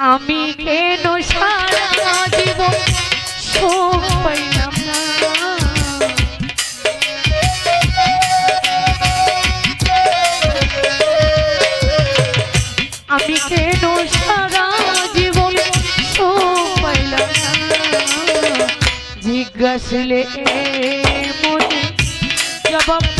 আমি কেন সারা জীবন আমি কেন সারা জীবন জিজ্ঞাসলে মনে জবাব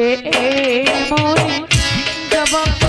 বলে মন জবাব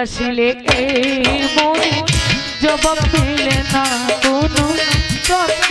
জিজ্ঞাসিলে এই মনে? জবাব দিলে না কোনো প্রশ্ন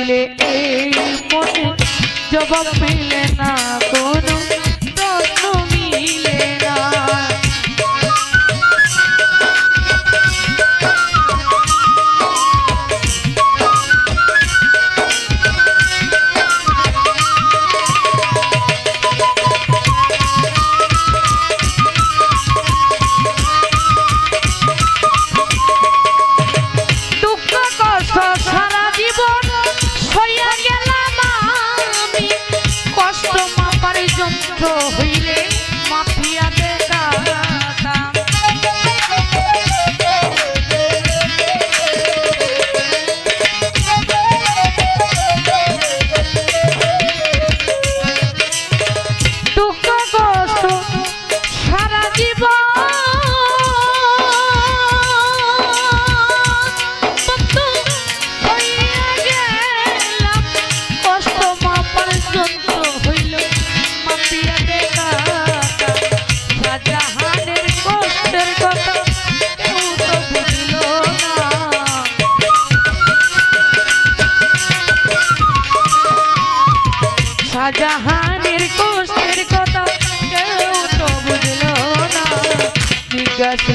জিজ্ঞাসিলে এই মনে জবাব মিলে না। Yes.